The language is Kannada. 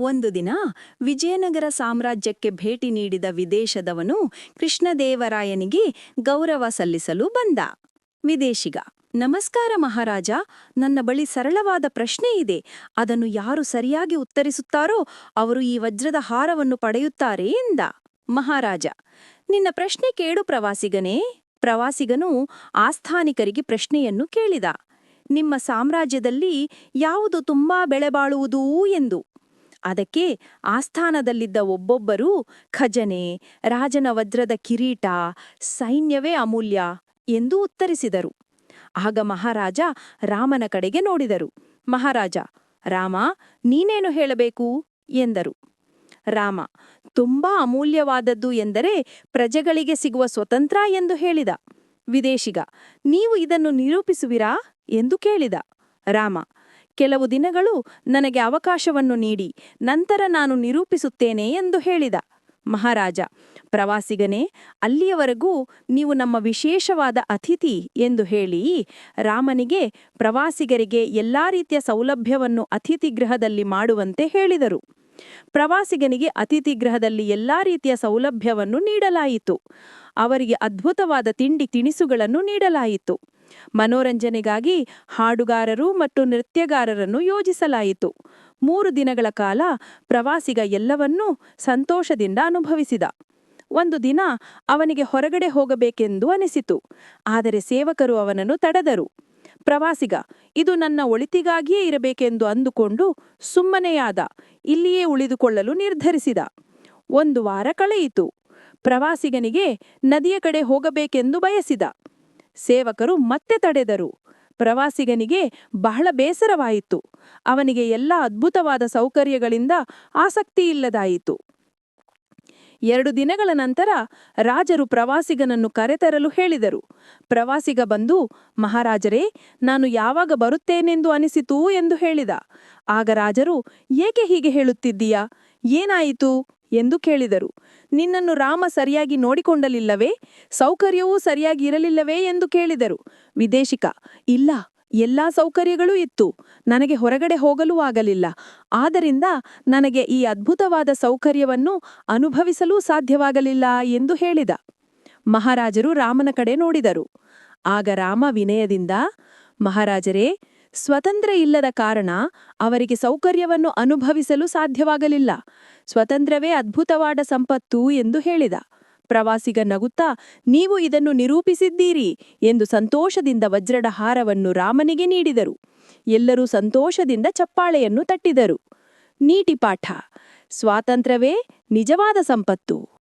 ಒಂದು ದಿನ ವಿಜಯನಗರ ಸಾಮ್ರಾಜ್ಯಕ್ಕೆ ಭೇಟಿ ನೀಡಿದ ವಿದೇಶದವನು ಕೃಷ್ಣದೇವರಾಯನಿಗೆ ಗೌರವ ಸಲ್ಲಿಸಲು ಬಂದ. ವಿದೇಶಿಗ, ನಮಸ್ಕಾರ ಮಹಾರಾಜ, ನನ್ನ ಬಳಿ ಸರಳವಾದ ಪ್ರಶ್ನೆ ಇದೆ. ಅದನ್ನು ಯಾರು ಸರಿಯಾಗಿ ಉತ್ತರಿಸುತ್ತಾರೋ ಅವರು ಈ ವಜ್ರದ ಹಾರವನ್ನು ಪಡೆಯುತ್ತಾರೆ ಎಂದ. ಮಹಾರಾಜ, ನಿನ್ನ ಪ್ರಶ್ನೆ ಕೇಳು ಪ್ರವಾಸಿಗನೇ. ಪ್ರವಾಸಿಗನು ಆಸ್ಥಾನಿಕರಿಗೆ ಪ್ರಶ್ನೆಯನ್ನು ಕೇಳಿದ. ನಿಮ್ಮ ಸಾಮ್ರಾಜ್ಯದಲ್ಲಿ ಯಾವುದು ತುಂಬಾ ಬೆಳೆಬಾಳುವುದೂ ಎಂದು. ಅದಕ್ಕೆ ಆಸ್ಥಾನದಲ್ಲಿದ್ದ ಒಬ್ಬೊಬ್ಬರೂ ಖಜನೆ, ರಾಜನ ವಜ್ರದ ಕಿರೀಟ, ಸೈನ್ಯವೇ ಅಮೂಲ್ಯ ಎಂದು ಉತ್ತರಿಸಿದರು. ಆಗ ಮಹಾರಾಜ ರಾಮನ ಕಡೆಗೆ ನೋಡಿದರು. ಮಹಾರಾಜ, ರಾಮ, ನೀನೇನು ಹೇಳಬೇಕು? ಎಂದರು. ರಾಮ, ತುಂಬಾ ಅಮೂಲ್ಯವಾದದ್ದು ಎಂದರೆ ಪ್ರಜೆಗಳಿಗೆ ಸಿಗುವ ಸ್ವತಂತ್ರ ಎಂದು ಹೇಳಿದ. ವಿದೇಶಿಗ, ನೀವು ಇದನ್ನು ನಿರೂಪಿಸುವಿರಾ? ಎಂದು ಕೇಳಿದ. ರಾಮ ಕೆಲವು ದಿನಗಳು ನನಗೆ ಅವಕಾಶವನ್ನು ನೀಡಿ, ನಂತರ ನಾನು ನಿರೂಪಿಸುತ್ತೇನೆ ಎಂದು ಹೇಳಿದ. ಮಹಾರಾಜ, ಪ್ರವಾಸಿಗನೇ, ಅಲ್ಲಿಯವರೆಗೂ ನೀವು ನಮ್ಮ ವಿಶೇಷವಾದ ಅತಿಥಿ ಎಂದು ಹೇಳಿ, ರಾಮನಿಗೆ ಪ್ರವಾಸಿಗರಿಗೆ ಎಲ್ಲ ರೀತಿಯ ಸೌಲಭ್ಯವನ್ನು ಅತಿಥಿ ಗೃಹದಲ್ಲಿ ಮಾಡುವಂತೆ ಹೇಳಿದರು. ಪ್ರವಾಸಿಗನಿಗೆ ಅತಿಥಿ ಗೃಹದಲ್ಲಿ ಎಲ್ಲಾ ರೀತಿಯ ಸೌಲಭ್ಯವನ್ನು ನೀಡಲಾಯಿತು. ಅವರಿಗೆ ಅದ್ಭುತವಾದ ತಿಂಡಿ ತಿನಿಸುಗಳನ್ನು ನೀಡಲಾಯಿತು. ಮನೋರಂಜನೆಗಾಗಿ ಹಾಡುಗಾರರು ಮತ್ತು ನೃತ್ಯಗಾರರನ್ನು ಯೋಜಿಸಲಾಯಿತು. ಮೂರು ದಿನಗಳ ಕಾಲ ಪ್ರವಾಸಿಗ ಎಲ್ಲವನ್ನೂ ಸಂತೋಷದಿಂದ ಅನುಭವಿಸಿದ. ಒಂದು ದಿನ ಅವನಿಗೆ ಹೊರಗಡೆ ಹೋಗಬೇಕೆಂದು ಅನಿಸಿತು. ಆದರೆ ಸೇವಕರು ಅವನನ್ನು ತಡೆದರು. ಪ್ರವಾಸಿಗ, ಇದು ನನ್ನ ಒಳಿತಿಗಾಗಿಯೇ ಇರಬೇಕೆಂದು ಅಂದುಕೊಂಡು ಸುಮ್ಮನೆಯಾದ, ಇಲ್ಲಿಯೇ ಉಳಿದುಕೊಳ್ಳಲು ನಿರ್ಧರಿಸಿದ. ಒಂದು ವಾರ ಕಳೆಯಿತು. ಪ್ರವಾಸಿಗನಿಗೆ ನದಿಯ ಕಡೆ ಹೋಗಬೇಕೆಂದು ಬಯಸಿದ. ಸೇವಕರು ಮತ್ತೆ ತಡೆದರು. ಪ್ರವಾಸಿಗನಿಗೆ ಬಹಳ ಬೇಸರವಾಯಿತು. ಅವನಿಗೆ ಎಲ್ಲ ಅದ್ಭುತವಾದ ಸೌಕರ್ಯಗಳಿಂದ ಆಸಕ್ತಿ ಇಲ್ಲದಾಯಿತು ಎರಡು ದಿನಗಳ ನಂತರ ರಾಜರು ಪ್ರವಾಸಿಗನನ್ನು ಕರೆತರಲು ಹೇಳಿದರು. ಪ್ರವಾಸಿಗ ಬಂದು, ಮಹಾರಾಜರೇ, ನಾನು ಯಾವಾಗ ಬರುತ್ತೇನೆಂದು ಅನಿಸಿತು? ಎಂದು ಹೇಳಿದ. ಆಗ ರಾಜರು, ಏಕೆ ಹೀಗೆ ಹೇಳುತ್ತಿದ್ದೀಯಾ? ಏನಾಯಿತು? ಎಂದು ಕೇಳಿದರು. ನಿನ್ನನ್ನು ರಾಮ ಸರಿಯಾಗಿ ನೋಡಿಕೊಂಡಲಿಲ್ಲವೇ? ಸೌಕರ್ಯವೂ ಸರಿಯಾಗಿ ಇರಲಿಲ್ಲವೇ ಎಂದು ಕೇಳಿದರು. ವಿದೇಶಿಕ, ಇಲ್ಲ, ಎಲ್ಲಾ ಸೌಕರ್ಯಗಳೂ ಇತ್ತು. ನನಗೆ ಹೊರಗಡೆ ಹೋಗಲೂ ಆಗಲಿಲ್ಲ. ಆದ್ದರಿಂದ ನನಗೆ ಈ ಅದ್ಭುತವಾದ ಸೌಕರ್ಯವನ್ನು ಅನುಭವಿಸಲೂ ಸಾಧ್ಯವಾಗಲಿಲ್ಲ ಎಂದು ಹೇಳಿದ. ಮಹಾರಾಜರು ರಾಮನ ಕಡೆ ನೋಡಿದರು. ಆಗ ರಾಮ ವಿನಯದಿಂದ ಮಹಾರಾಜರೇ, ಸ್ವತಂತ್ರ ಇಲ್ಲದ ಕಾರಣ ಅವರಿಗೆ ಸೌಕರ್ಯವನ್ನು ಅನುಭವಿಸಲು ಸಾಧ್ಯವಾಗಲಿಲ್ಲ. ಸ್ವತಂತ್ರವೇ ಅದ್ಭುತವಾದ ಸಂಪತ್ತು ಎಂದು ಹೇಳಿದ. ಪ್ರವಾಸಿಗ ನಗುತ್ತಾ, ನೀವು ಇದನ್ನು ನಿರೂಪಿಸಿದ್ದೀರಿ ಎಂದು ಸಂತೋಷದಿಂದ ವಜ್ರದ ಹಾರವನ್ನು ರಾಮನಿಗೆ ನೀಡಿದರು. ಎಲ್ಲರೂ ಸಂತೋಷದಿಂದ ಚಪ್ಪಾಳೆಯನ್ನು ತಟ್ಟಿದರು. ನೀಟಿಪಾಠ ಸ್ವಾತಂತ್ರ್ಯವೇ ನಿಜವಾದ ಸಂಪತ್ತು.